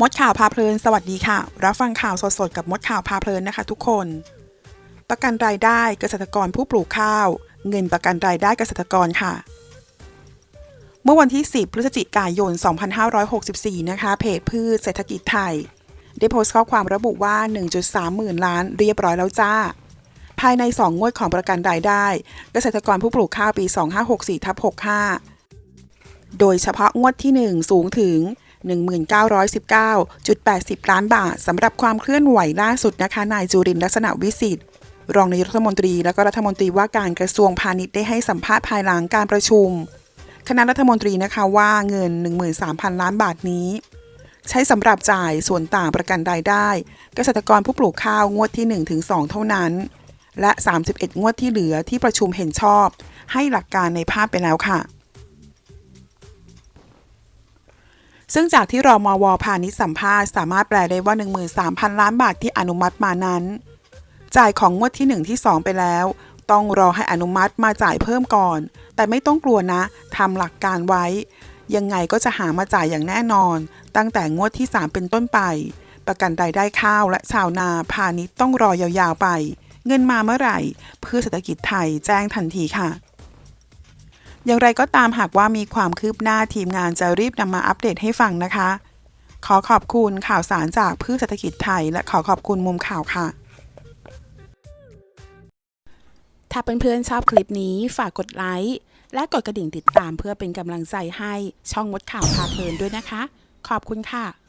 มดข่าวพาเพลิน สวัสดีค่ะ รับฟังข่าวสดๆกับมดข่าวพาเพลินนะคะ ทุกคน ประกันรายได้เกษตรกรผู้ปลูกข้าว เงินประกันรายได้เกษตรกรค่ะ เมื่อวันที่ 10 พฤศจิกายน 2564 นะคะ เพจพืชเศรษฐกิจไทย ได้โพสต์ข้อความระบุว่า 1.3 หมื่นล้านเรียบร้อยแล้วจ้า ภายใน 2 งวดของประกันรายได้ เกษตรกรผู้ปลูกข้าวปี 2564ทับ65 โดยเฉพาะงวดที่ 1 สูงถึง 1919.80 ล้านบาทสำหรับความเคลื่อนไหวล่าสุดนะคะ นายจุรินลักษณะวิสิทธิ์รองนายรัฐมนตรีและก็รัฐมนตรีว่าการกระทรวงพาณิชย์ได้ให้สัมภาษณ์ภายหลังการประชุม คณะรัฐมนตรีนะคะว่าเงิน 13,000 ล้านบาทนี้ ใช้สำหรับจ่ายส่วนต่างประกันรายได้ เกษตรกรผู้ปลูกข้าวงวดที่ 1-2 เท่านั้น และ 31 งวดที่เหลือที่ประชุมเห็นชอบ ให้หลักการในภาพไปแล้วค่ะ ซึ่งจากที่รอมวพาณิชสัมภาษณ์สามารถแปลได้ว่า 13,000 ล้านบาทที่อนุมัติมานั้น จ่ายของงวดที่ 1 ที่ 2 ไปแล้ว ต้องรอให้อนุมัติมาจ่ายเพิ่มก่อน แต่ไม่ต้องกลัวนะทำหลักการไว้ ยังไงก็จะหามาจ่ายอย่างแน่นอน ตั้งแต่งวดที่ 3 เป็นต้นไป ประกันรายได้ข้าวและชาวนาพาณิชต้องรอยาวๆไป เงินมาเมื่อไหร่ เพื่อเศรษฐกิจไทยแจ้งทันทีค่ะ อย่างไรก็ตามหากว่ามีความคืบหน้าทีมงานจะรีบนำมาอัปเดตให้ฟังนะคะ ขอขอบคุณข่าวสารจากพืชเศรษฐกิจไทย และขอขอบคุณมุมข่าวค่ะ ถ้าเพื่อนๆชอบคลิปนี้ฝากกดไลค์และกดกระดิ่งติดตามเพื่อเป็นกำลังใจให้ช่องมดข่าวพาเพลินด้วยนะคะ ขอบคุณค่ะ